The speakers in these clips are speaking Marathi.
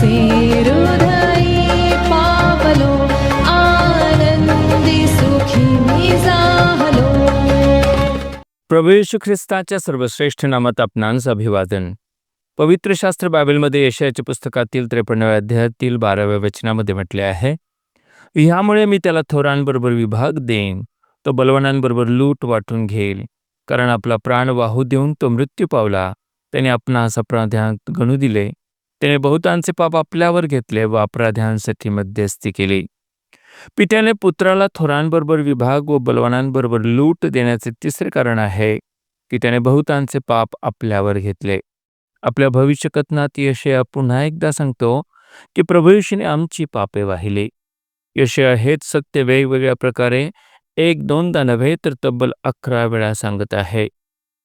प्रभू येशू ख्रिस्ताच्या सर्वश्रेष्ठ नामात आपणांस अभिवादन. पवित्र शास्त्र बायबलमध्ये यशयाच्या पुस्तकातील त्रेपन्नाव्या अध्यायातील बाराव्या वचनामध्ये म्हटले आहे ह्यामुळे मी त्याला थोरांबरोबर विभाग देईन. तो बलवानांबरोबर लूट वाटून घेईल. कारण आपला प्राण वाहू देऊन तो मृत्यू पावला. त्याने आपणास अपराध्यात गणू दिले. त्याने बहुतांचे पाप आपल्यावर घेतले व अपराध्यांसाठी मध्यस्थी केली. पित्याने पुत्राला थोरांबरोबर विभाग व बलवानांबरोबर लूट देण्याचे तिसरे कारण आहे की त्याने बहुतांचे पाप आपल्यावर घेतले. आपल्या भविष्यकथनात यशया पुन्हा एकदा सांगतो की प्रभू येशूने आमची पापे वाहिली. यशया हेच सत्य वेगवेगळ्या प्रकारे एक दोनदा नव्हे तर तब्बल अकरा वेळा सांगत आहे.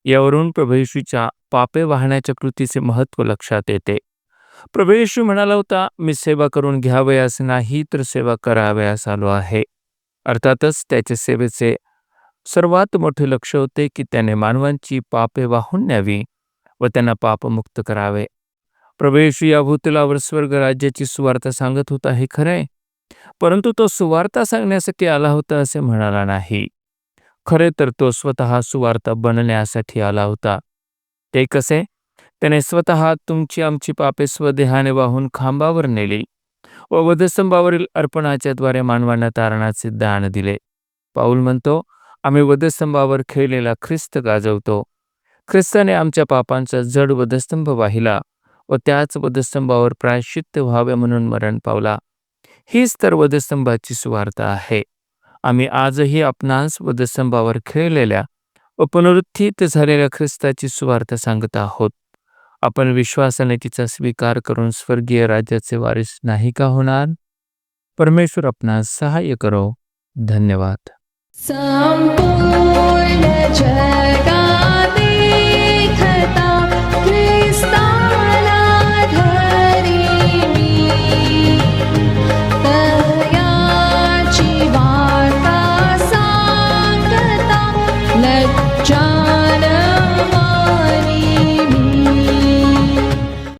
यावरून प्रभू येशूच्या पापे वाहण्याच्या कृतीचे महत्त्व लक्षात येते. प्रभू येशू म्हणाला होता मी सेवा करून घ्यावयास नाही तर सेवा करावयास आलो आहे. अर्थातच त्याच्या सेवेचे सर्वात मोठे लक्ष होते की त्याने मानवांची पापे वाहून न्यावी व त्यांना पापमुक्त करावे. प्रभू येशू या भूतलावर स्वर्ग राज्याची सुवार्ता सांगत होता हे खरे परंतु तो सुवार्ता सांगण्यासाठी आला होता असे म्हणाला नाही. खरे तर तो स्वतः सुवार्ता बनण्यासाठी आला होता. ते कसे? त्याने स्वतः तुमची आमची पापे स्वदेहाने वाहून खांबावर नेली. व वधस्तंभावरील अर्पणाच्या द्वारे मानवांना तारणाचे दान दिले. पाऊल म्हणतो आम्ही वधस्तंभावर खेळलेला ख्रिस्त गाजवतो. ख्रिस्ताने आमच्या पापांचा जड वधस्तंभ वाहिला व त्याच वधस्तंभावर प्रायश्चित्त व्हावे म्हणून मरण पावला. हीच तर वधस्तंभाची सुवार्ता आहे. आम्ही आजही आपणास वधस्तंभावर खेळलेल्या व पुनरुत्थित झालेल्या ख्रिस्ताची सुवार्ता सांगत आहोत. आपण विश्वासाने तिचा स्वीकार करून स्वर्गीय राज्याचे वारिस नाही का होणार? परमेश्वर अपना सहाय्य करो. धन्यवाद. John.